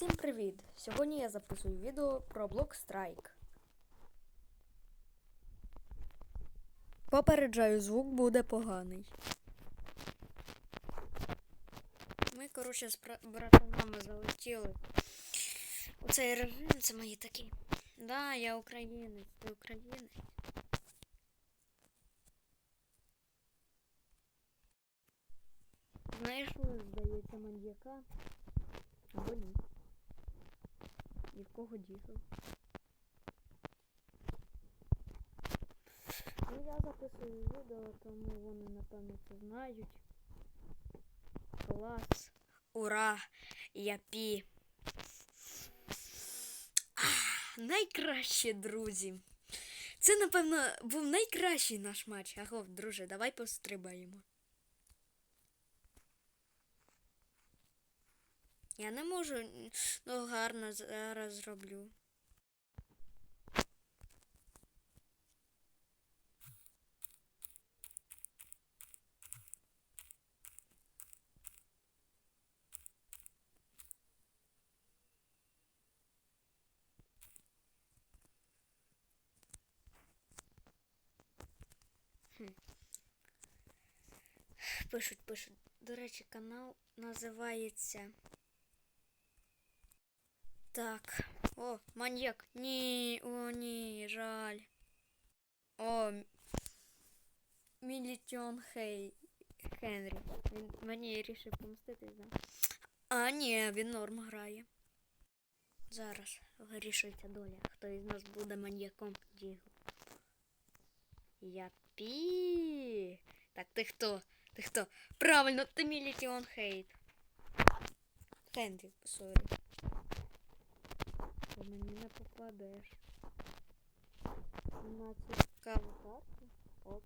Всім привіт! Сьогодні я записую відео про блок Страйк. Попереджаю, звук буде поганий. Ми, коротше, з бра- братанами залетіли. У цей режим це мої такі. Да, я українець, ти українець. Знайшли, здається, маньяка. Або ні. І в кого дізел. Ну я записую відео, тому вони напевно це знають. Клас. Ура! Япі. Ах, Найкраще, друзі. Це, напевно, був найкращий наш матч. Агов, друже, давай пострибаємо. Я не можу, ну гарно зараз зроблю. Пишуть, пишуть. До речі, канал називається. Так. О, маньяк. Ні, о, ні, жаль. О, М- Мілітіон Хей Хенрі. Він мені рішив помститись, да? А, ні, він норм грає. Зараз вирішується доля. Хто із нас буде маньяком Дігл. Япі. Так, ти хто? Ти хто? Правильно, ти Мілітіон Хейт. Хенрі, сорі. На цікаву карту. Оп.